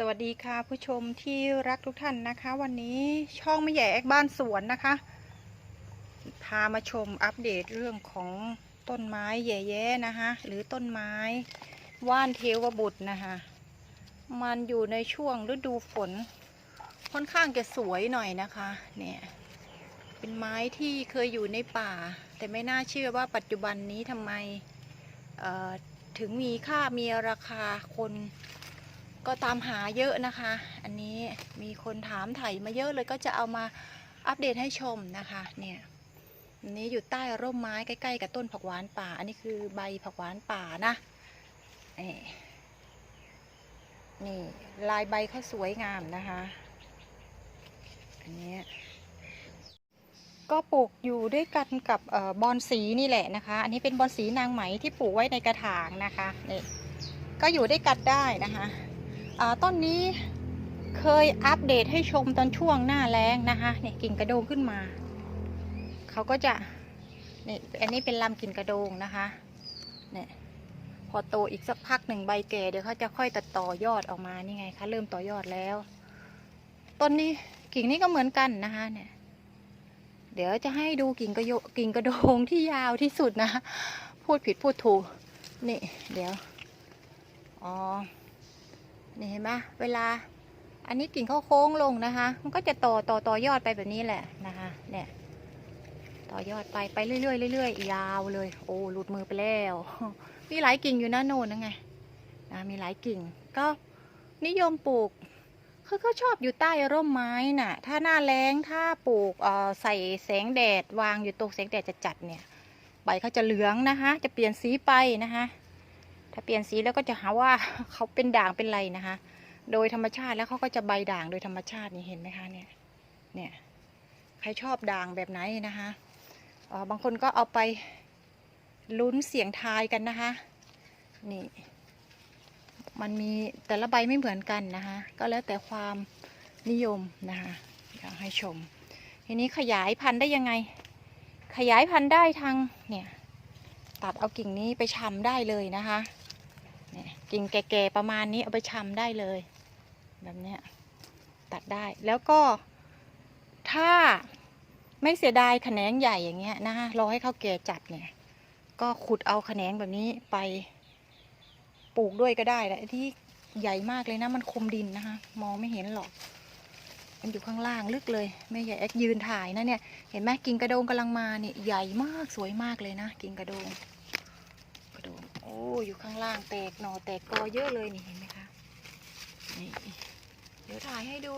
สวัสดีค่ะผู้ชมที่รักทุกท่านนะคะ วันนี้ช่องไม่ใหญ่แอกบ้านสวนนะคะ พามาชมอัปเดตเรื่องของต้นไม้แย่ๆนะคะหรือต้นไม้ว่านเทวบุตรนะคะ มันอยู่ในช่วงฤดูฝน ค่อนข้างจะสวยหน่อยนะคะเนี่ยเป็นไม้ที่เคยอยู่ในป่า แต่ไม่น่าเชื่อว่าปัจจุบันนี้ทำไมเอ่อถึงมีค่ามีราคาคน ก็ตามหาเยอะนะคะ อันนี้มีคนถามไถ่มาเยอะเลยก็จะเอามาอัปเดตให้ชมนะคะเนี่ยอันนี้อยู่ใต้ร่มไม้ใกล้ๆกับต้นผักหวานป่า อันนี้คือใบผักหวานป่านะนี่นี่ลายใบเขาสวยงามนะคะ อันนี้ก็ปลูกอยู่ด้วยกันกับออบอนสีนี่แหละนะคะ อันนี้เป็นบอนสีนางไหมที่ปลูกไว้ในกระถางนะคะนี่ก็อยู่ด้วยกันได้นะคะ ต้นนี้เคยอัปเดตให้ชมตอนช่วงหน้าแล้งนะคะเนี่ยกิ่งกระโดงขึ้นมา เขาก็จะเนี่อันนี้เป็นลำกิ่งกระโดงนะคะเนี่ยพอโตอีกสักพักหนึ่งใบแก่เดี๋ยวเขาจะค่อยตัดต่อยอดออกมานี่ไงคะเริ่มต่อยอดแล้วต้นนี้กิ่งนี้ก็เหมือนกันนะคะเนี่ย เดี๋ยวจะให้ดูกิ่งกระโยกิ่งกระโดงที่ยาวที่สุดนะ พูดผิดพูดถูกนี่ เดี๋ยวอ๋อ นี่เห็นไหมเวลา อันนี้กิ่งเขาโค้งลงนะคะ มันก็จะต่อต่อต่อยอดไปแบบนี้แหละนะคะ เนี่ย ต่อยอดไปไปเรื่อยๆเรื่อยๆยาวเลย โอ้หลุดมือไปแล้ว มีหลายกิ่งอยู่นะโน่นนะไงนะมีหลายกิ่ง ก็นิยมปลูกคือเขาชอบอยู่ใต้ร่มไม้น่ะ ถ้าหน้าแล้งถ้าปลูกใส่แสงแดด วางอยู่ตรงแสงแดดจะจัดๆเนี่ย ใบเขาจะเหลืองนะคะ จะเปลี่ยนสีไปนะคะ ถ้าเปลี่ยนสีแล้วก็จะหาว่าเขาเป็นด่างเป็นไรนะคะ โดยธรรมชาติแล้วเขาก็จะใบด่างโดยธรรมชาตินี่เห็นไหมคะเนี่ยเนี่ยใครชอบด่างแบบไหนนะคะอ๋อบางคนก็เอาไปลุ้นเสียงทายกันนะคะ นี่ มันมีแต่ละใบไม่เหมือนกันนะคะ ก็แล้วแต่ความนิยมนะคะอยากให้ชม ทีนี้ขยายพันธุ์ได้ยังไง ขยายพันธุ์ได้ทางเนี่ย ตัดเอากิ่งนี้ไปชำได้เลยนะคะ กิ่งแก่ๆประมาณนี้เอาไปชำได้เลย แบบเนี้ยตัดได้แล้วก็ ถ้าไม่เสียดายแขนงใหญ่อย่างเงี้ยนะคะรอให้เขาแก่จัดเนี่ย ก็ขุดเอาแขนงแบบนี้ไปปลูกด้วยก็ได้แหละที่ใหญ่มากเลยนะ มันคมดินนะคะ มองไม่เห็นหรอก มันอยู่ข้างล่างลึกเลยแม่ใหญ่แอกยืนถ่ายนะเนี่ย เห็นไหมกิ่งกระโดงกำลังมาเนี่ยใหญ่มากสวยมากเลยนะกิ่งกระโดง อ้อยู่ข้างล่างแตกหน่อแตกกอเยอะเลยนี่เห็นไหมคะนี่เดี๋ยวถ่ายให้ดู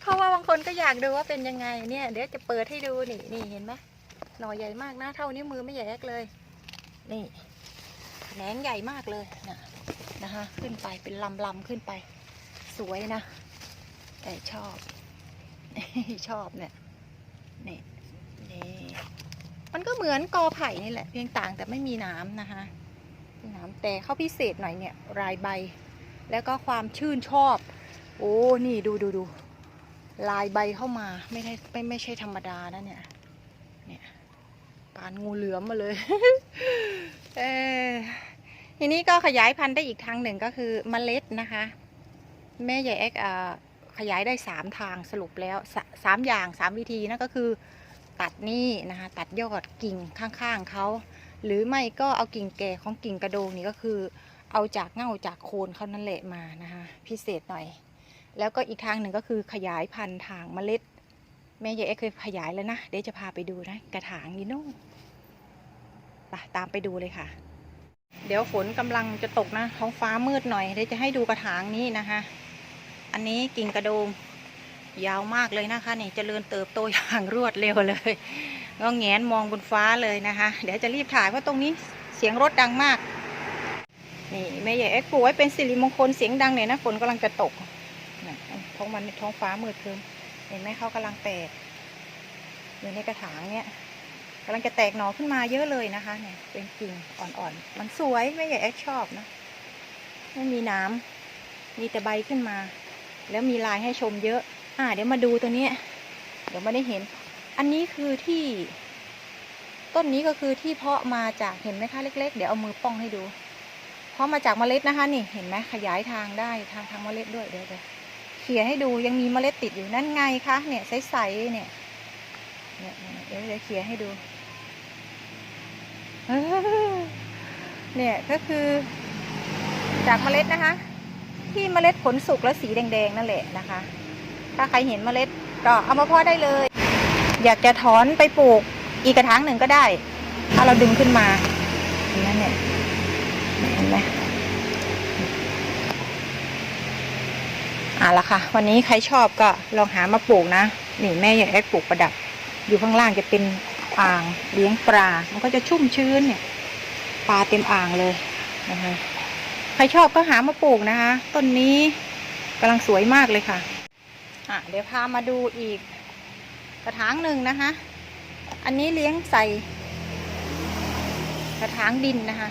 เพราะว่าบางคนก็อยากดูว่าเป็นยังไงเนี่ย เดี๋ยวจะเปิดให้ดูนี่นี่เห็นไหมหน่อใหญ่มากนะเท่านิ้วมือไม่ใหญ่แกเลย นี่แขนงใหญ่มากเลยนะนะคะขึ้นไปเป็นลำลำๆขึ้นไป สวยนะ แต่ชอบชอบเนี่ยนี่นี่ มันก็เหมือนกอไผ่นี่แหละเพียงต่างแต่ไม่มีน้ำนะคะมีน้ำแต่เขาพิเศษหน่อยเนี่ยรายใบ แล้วก็ความชื่นชอบ โอ้นี่ดูดูดูลายใบเข้ามาไม่ได้ไม่ไม่ใช่ธรรมดานะเนี่ยเนี่ยปานงูเหลือมมาเลยเออทีนี้ก็ขยายพันธุ์ได้อีกทางหนึ่งก็คือเมล็ดนะคะ แม่ใหญ่แอกขยายได้สามทางสรุปแล้วสสามอย่างสามวิธีนั่นก็คือ ตัดนี่นะคะตัดยอดกิ่งข้างๆเขาหรือไม่ก็เอากิ่งแก่ของกิ่งกระโดงนี่ก็คือ เอาจากเง่าจากโคนเขานั่นแหละมานะคะพิเศษหน่อย แล้วก็อีกทางหนึ่งก็คือขยายพันธุ์ทางเมล็ด แม่ใหญ่เอ๊เคยขยายแล้วนะ เดี๋ยวจะพาไปดูนะกระถางนี่โน่นไปตามไปดูเลยค่ะ เดี๋ยวฝนกำลังจะตกนะท้องฟ้ามืดหน่อยเดี๋ยวจะให้ดูกระถางนี้นะคะ อันนี้กิ่งกระโดง ยาวมากเลยนะคะนี่เจริญเติบโตอย่างรวดเร็วเลยก็แงนมองบนฟ้าเลยนะคะ เดี๋ยวจะรีบถ่ายเพราะตรงนี้เสียงรถดังมาก นี่แม่ใหญ่เอ็กปลูกไว้เป็นสิริมงคลเสียงดังเนี่ยนะฝนกำลังจะตกท้องมันท้องฟ้ามืดครึ้มเห็นไหมเขากำลังแตกอยู่ในกระถางเนี่ยกำลังจะแตกหน่อขึ้นมาเยอะเลยนะคะ เนี่ย เป็นกิ่งอ่อนๆ มันสวยแม่ใหญ่เอ็กชอบนะไม่มีน้ำมีแต่ใบขึ้นมา แล้วมีลายให้ชมเยอะ อ่า เดี๋ยวมาดูตัวนี้ เดี๋ยวไม่ได้เห็น อันนี้คือที่ ต้นนี้ก็คือที่เพาะมาจากเห็นไหมคะเล็ก ๆ เดี๋ยวเอามือป้องให้ดู เพาะมาจากเมล็ดนะคะ นี่เห็นไหมขยายทางได้ทางทางเมล็ดด้วยเดี๋ยวเดี๋ยวเขี่ยให้ดูยังมีเมล็ดติดอยู่นั่นไงคะเนี่ยใสๆเนี่ยเนี่ยเดี๋ยวเดี๋ยวเขี่ยให้ดูเออเนี่ยก็คือ จากเมล็ดนะคะ ที่เมล็ดผลสุกแล้วสีแดงๆนั่นแหละนะคะ ถ้าใครเห็นเมล็ดก็เอามาเพาะได้เลย อยากจะถอนไปปลูกอีกกระถางหนึ่งก็ได้ ถ้าเราดึงขึ้นมาอย่างนั้นเนี่ยเห็นไหมอะละค่ะ วันนี้ใครชอบก็ลองหามาปลูกนะ นี่แม่อยากให้ปลูกประดับ อยู่ข้างล่างจะเป็นอ่างเลี้ยงปลา มันก็จะชุ่มชื้นเนี่ย ปลาเต็มอ่างเลยนะคะ ใครชอบก็หามาปลูกนะคะ ต้นนี้กำลังสวยมากเลยค่ะ อะเดี๋ยวพามาดูอีกกระถางหนึ่งนะคะ อันนี้เลี้ยงใส่ กระถางดินนะคะ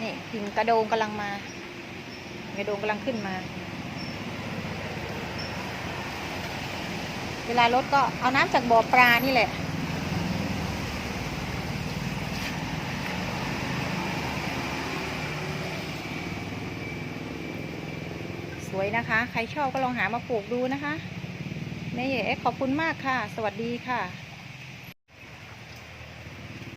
นี่หินกระโดงกำลังมากระโดงกำลังขึ้นมา เวลารดก็เอาน้ำจากบ่อปลานี่แหละ สวยนะคะ ใครชอบก็ลองหามาปลูกดูนะคะแม่เอ๋ขอบคุณมากค่ะ สวัสดีค่ะ